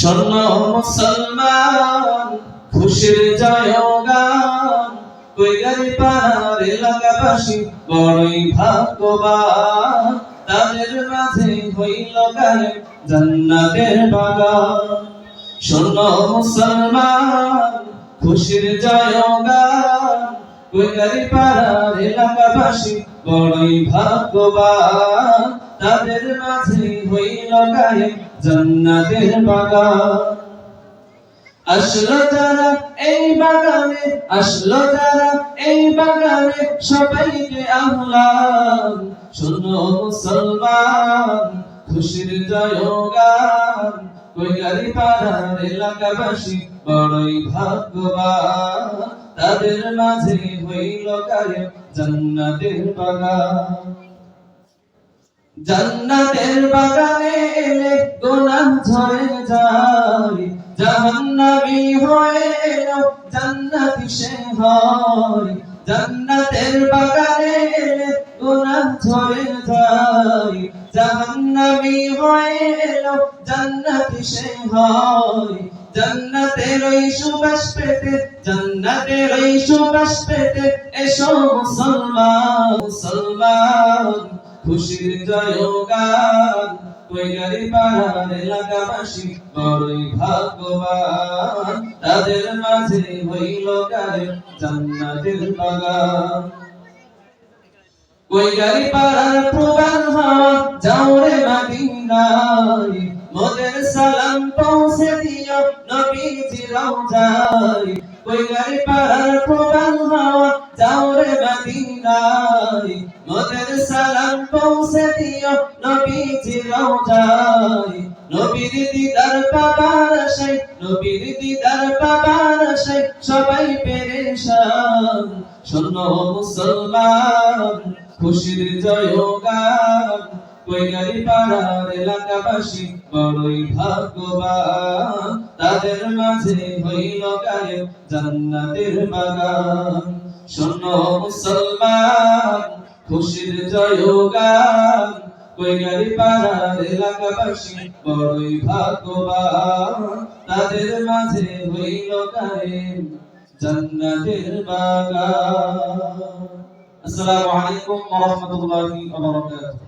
স্বর্ণ মুসলমান, খুশির জয়গান কৈগারি পাড়ার এলাকাবাসী বড়ই ভাগ্যবান। তাদের মাঝে হইল গায়ে জান্নাতের বাগান। শোন মুসলমান, খুশির জয়গান কৈগারি পাড়ার এলাকাবাসী বড়ই ভাগ্যবান। তাদের মাঝে হইল গায়ে জান্নাতের বাগান। আসলো যারা এই বাগানে, আসলো যারা এই বাগানে সবাইকে আহ্লান শোনো মুসলমান, খুশির জয়গান। কৈগারি পাড়ার এলাকাবাসী বড়ই ভাগ্যবান। তাদের মাঝে হইল গায়ে জান্নাতের বাগান। জান্নাতের বাগানে এলে গোনাহ ঝরে যায়। জাহান্নামী হয়ে এলো জান্নাতি সে হয় জান্নাতের বাগানে এলে গোনাহ ঝরে যায়। জাহান্নামী হয়ে এলো জান্নাতি সে হয় জান্নাতের ওই সুবাস পেতে, জান্নাতের ওই সুবাস পেতে এসো মুসলমান মুসলমান। খুশির জয়গান কৈগারি পাড়ার এলাকাবাসী, বড়ই ভাগ্যবান। তাদের মাঝে হইল গায়ে জান্নাতের বাগান। কৈগারি পাড়ার প্রবান হাওয়া, যাও রে মদিনায়, মোদের সালাম পৌঁছে দিও নবীজি রওজায় কৈগারি পাড়ার প্রবান হাওয়া, যাও রে মদিনায় সালাম পৌঁছে দিও নবীজি রওজায় নবীর দিদার পাবার নবীর দিদার পাবার সবাই পেরেশান। শোনো মুসলমান, খুশির পাড়ার এলাকাবাসী বড়ই ভাগ্যবান। তাদের মাঝে হইল গায়ে জান্নাতের বাগান। শোনো মুসলমান খুশির জয়গান কৈগারি পাড়ার এলাকাবাসী বড়ই ভাগ্যবান। তাদের মাঝে হইল গায়ে জান্নাতের বাগান। আসসালামু আলাইকুম ওয়া রাহমাতুল্লাহি ওয়া বারাকাতুহু।